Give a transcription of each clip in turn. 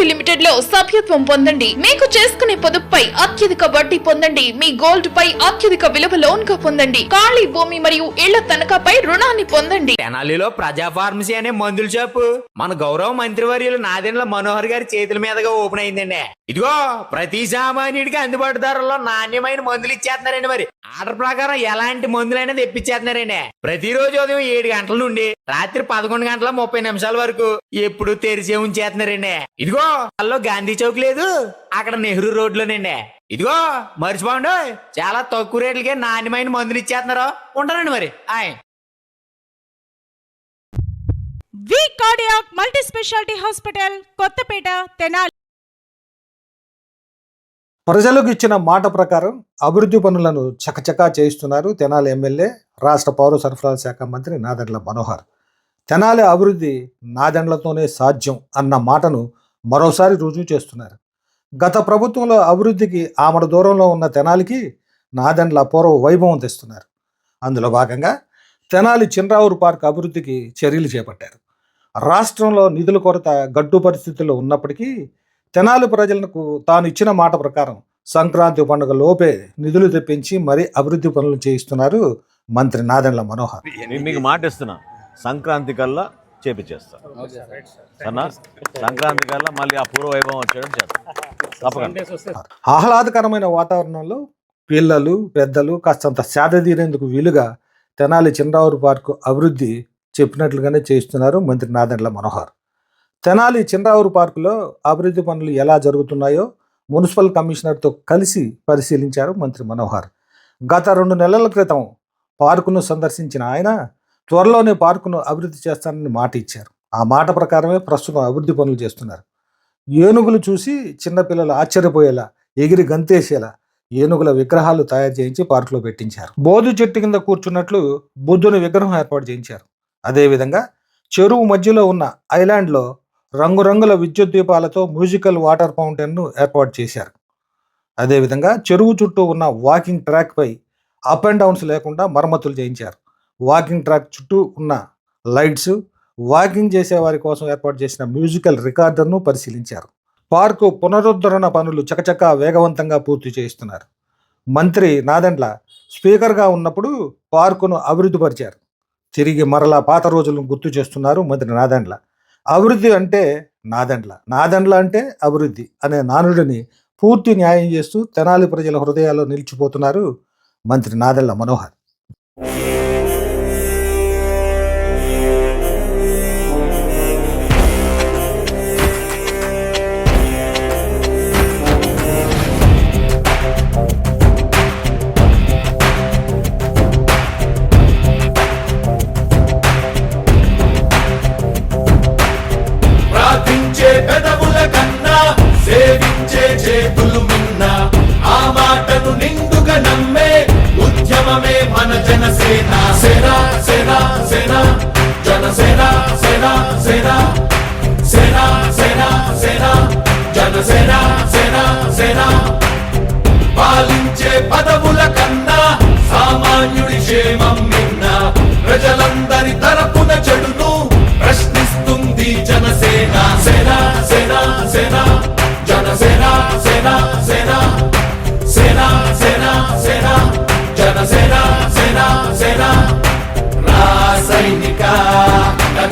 LIC లిమిటెడ్లో సభ్యత్వం పొందండి. మీకు చేసుకునే పొదుపుపై అత్యధిక వడ్డీ పొందండి. మీ గోల్డ్ పై అత్యధిక విలువ లోన్గా పొందండి. ఖాళీ భూమి మరియు ఇళ్ళ తనఖాపై రుణాన్ని పొందండి. తెనాలిలో ప్రజా ఫార్మసీ అనే మందుల షాపు మన గౌరవ మంత్రివర్యులు నాదెండ్ల మనోహర్ గారి చేతుల మీదుగా ఓపెన్ అయిందండి. ఇదిగో ప్రతి సామాన్యుడికి అందుబాటు ధరల్లో నాణ్యమైన మందులు ఇచ్చేస్తున్నారండి మరి. ఆర్డర్ ప్రకారం ఎలాంటి మందులైనా తెప్పించేస్తున్నారండి. ప్రతిరోజు ఉదయం ఏడు గంటల నుండి రాత్రి పదకొండు గంటల ముప్పై నిమిషాల వరకు ఎప్పుడు తెరిచే ఉంచేస్తున్నారండి. ఇదిగో అల్లో గాంధీ చౌక్ లేదు అక్కడ నెహ్రూ రోడ్లోనండి. ఇదిగో మర్చిపోండి చాలా తక్కువ రేట్లకే నాణ్యమైన మందులు ఇచ్చేస్తున్నారు. ఉంటానండి మరి. ఆయ్. V cardiac multi speciality hospital Kothapeta Tenali. ప్రజలకు ఇచ్చిన మాట ప్రకారం అభివృద్ధి పనులను చకచకా చేయిస్తున్నారు తెనాలి ఎమ్మెల్యే రాష్ట్ర పౌర సరఫరాల శాఖ మంత్రి నాదెండ్ల మనోహర్. తెనాలి అభివృద్ధి నాదెండ్లతోనే సాధ్యం అన్న మాటను మరోసారి రుజువు చేస్తున్నారు. గత ప్రభుత్వంలో అభివృద్ధికి ఆమడ దూరంలో ఉన్న తెనాలికి నాదెండ్ల పూర్వ వైభవం తెస్తున్నారు. అందులో భాగంగా తెనాలి చిన్రావూరు పార్క్ అభివృద్ధికి చర్యలు చేపట్టారు. రాష్ట్రంలో నిధుల కొరత గడ్డు పరిస్థితుల్లో ఉన్నప్పటికీ తెనాలి ప్రజలకు తాను ఇచ్చిన మాట ప్రకారం సంక్రాంతి పండుగ లోపే నిధులు తెప్పించి మరీ అభివృద్ధి పనులు చేయిస్తున్నారు మంత్రి నాదెండ్ల మనోహర్. మీకు మాట ఇస్తున్నా. సంక్రాంతి కల్లా చేపించేస్తా సన్నా సంక్రాంతి కల్లా మళ్ళీ ఆ పూర్వ వైభవం వచ్చేయడం చేస్తాం. ఆహ్లాదకరమైన వాతావరణంలో పిల్లలు పెద్దలు కాస్తంత సేద తీరేందుకు వీలుగా తెనాలి చిన్నరావురు పార్కు అభివృద్ధి చెప్పినట్లుగానే చేస్తున్నారు మంత్రి నాదెండ్ల మనోహర్. తెనాలి చిన్నరావురు పార్కులో అభివృద్ధి పనులు ఎలా జరుగుతున్నాయో మున్సిపల్ కమిషనర్తో కలిసి పరిశీలించారు మంత్రి మనోహర్. గత రెండు నెలల క్రితం పార్కును సందర్శించిన ఆయన త్వరలోనే పార్కును అభివృద్ధి చేస్తానని మాట ఇచ్చారు. ఆ మాట ప్రకారమే ప్రస్తుతం అభివృద్ధి పనులు చేస్తున్నారు. ఏనుగులు చూసి చిన్నపిల్లలు ఆశ్చర్యపోయేలా ఎగిరి గంతేసేలా ఏనుగుల విగ్రహాలు తయారు చేయించి పార్కులో పెట్టించారు. బోధు చెట్టు కింద కూర్చున్నట్లు బుద్ధుని విగ్రహం ఏర్పాటు చేయించారు. అదేవిధంగా చెరువు మధ్యలో ఉన్న ఐలాండ్లో రంగురంగుల విద్యుత్ దీపాలతో మ్యూజికల్ వాటర్ ఫౌంటైన్ను ఏర్పాటు చేశారు. అదేవిధంగా చెరువు చుట్టూ ఉన్న వాకింగ్ ట్రాక్పై అప్ అండ్ డౌన్స్ లేకుండా మరమ్మతులు చేయించారు. వాకింగ్ ట్రాక్ చుట్టూ ఉన్న లైట్స్ వాకింగ్ చేసే వారి కోసం ఏర్పాటు చేసిన మ్యూజికల్ రికార్డర్ను పరిశీలించారు. పార్కు పునరుద్ధరణ పనులు చకచకా వేగవంతంగా పూర్తి చేయిస్తున్నారు. మంత్రి నాదెండ్ల స్పీకర్గా ఉన్నప్పుడు పార్కును అభివృద్ధిపరిచారు. తిరిగి మరలా పాత రోజులను గుర్తు చేస్తున్నారు మంత్రి నాదెండ్ల. అభివృద్ధి అంటే నాదెండ్ల. నాదెండ్ల అంటే అభివృద్ధి అనే నానుడిని పూర్తి న్యాయం చేస్తూ తెనాలి ప్రజల హృదయాల్లో నిలిచిపోతున్నారు మంత్రి నాదెండ్ల మనోహర్. నిండుగా నమ్మే ఉద్యమమే మన జనసేన. సేన సేన సేన జనసేన సేన సేన సేన సేన సేన జనసేన.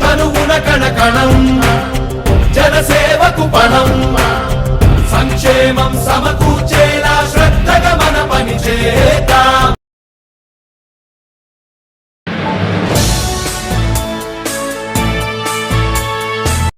తనువున కణకణం జనసేవకు పణం సంక్షేమం సమ